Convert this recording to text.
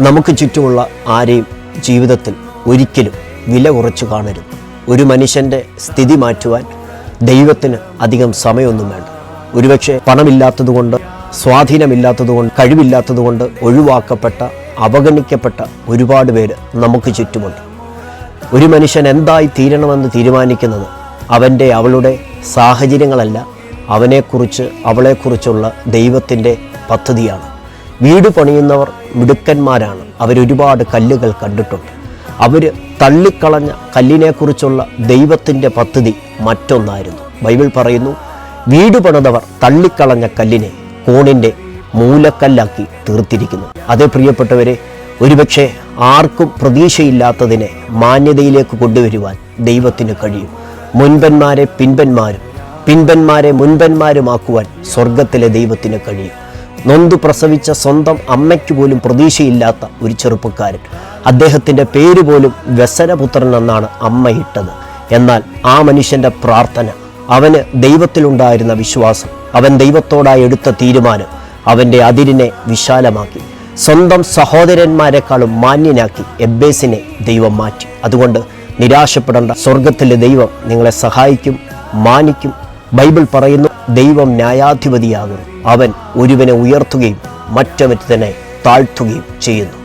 നമുക്ക് ചുറ്റുമുള്ള ആരെയും ജീവിതത്തിൽ ഒരിക്കലും വില കുറച്ചു കാണരുത്. ഒരു മനുഷ്യന്റെ സ്ഥിതി മാറ്റുവാൻ ദൈവത്തിന് അധികം സമയമൊന്നും വേണ്ട. ഒരുപക്ഷെ പണമില്ലാത്തതുകൊണ്ട് സ്വാധീനമില്ലാത്തതുകൊണ്ട് കഴിവില്ലാത്തതുകൊണ്ട് ഒഴിവാക്കപ്പെട്ട അവഗണിക്കപ്പെട്ട ഒരുപാട് പേര് നമുക്ക് ചുറ്റുമുണ്ട്. ഒരു മനുഷ്യൻ എന്തായി തീരണമെന്ന് തീരുമാനിക്കുന്നത് അവന്റെ അവളുടെ സാഹചര്യങ്ങളല്ല അവനെക്കുറിച്ച് അവളെക്കുറിച്ചുള്ള ദൈവത്തിന്റെ പദ്ധതിയാണ്. വീട് പണിയുന്നവർ മിടുക്കന്മാരാണ്. അവരൊരുപാട് കല്ലുകൾ കണ്ടിട്ടുണ്ട്. അവർ തള്ളിക്കളഞ്ഞ കല്ലിനെക്കുറിച്ചുള്ള ദൈവത്തിന്റെ പദ്ധതി മറ്റൊന്നായിരുന്നു. ബൈബിൾ പറയുന്നു വീട് പണിതവർ തള്ളിക്കളഞ്ഞ കല്ലിനെ കോണിന്റെ മൂലക്കല്ലാക്കി തീർത്തിരിക്കുന്നു. അതേ പ്രിയപ്പെട്ടവരെ ഒരുപക്ഷെ ആർക്കും പ്രതീക്ഷയില്ലാത്തതിനെ മാന്യതയിലേക്ക് കൊണ്ടുവരുവാൻ ദൈവത്തിന് കഴിയും. മുൻപന്മാരെ പിൻപന്മാരും പിൻപന്മാരെ മുൻപന്മാരുമാക്കുവാൻ സ്വർഗത്തിലെ ദൈവത്തിന് കഴിയും. നൊന്തു പ്രസവിച്ച സ്വന്തം അമ്മയ്ക്ക് പോലും പ്രതീക്ഷയില്ലാത്ത ഒരു ചെറുപ്പക്കാരൻ. അദ്ദേഹത്തിന്റെ പേര് പോലും വ്യസനപുത്രൻ എന്നാണ് അമ്മ ഇട്ടത്. എന്നാൽ ആ മനുഷ്യന്റെ പ്രാർത്ഥന അവന് ദൈവത്തിലുണ്ടായിരുന്ന വിശ്വാസം അവൻ ദൈവത്തോടായി എടുത്ത തീരുമാനം അവന്റെ അതിരിനെ വിശാലമാക്കി സ്വന്തം സഹോദരന്മാരെക്കാളും മാന്യനാക്കി എബ്ബേസിനെ ദൈവം മാറ്റി. അതുകൊണ്ട് നിരാശപ്പെടേണ്ട സ്വർഗത്തിലെ ദൈവം നിങ്ങളെ സഹായിക്കും മാനിക്കും. ബൈബിൾ പറയുന്നു ദൈവം ന്യായാധിപതിയാകുന്നു. അവൻ ഒരുവനെ ഉയർത്തുകയും മറ്റവനെ തന്നെ താഴ്ത്തുകയും ചെയ്യുന്നു.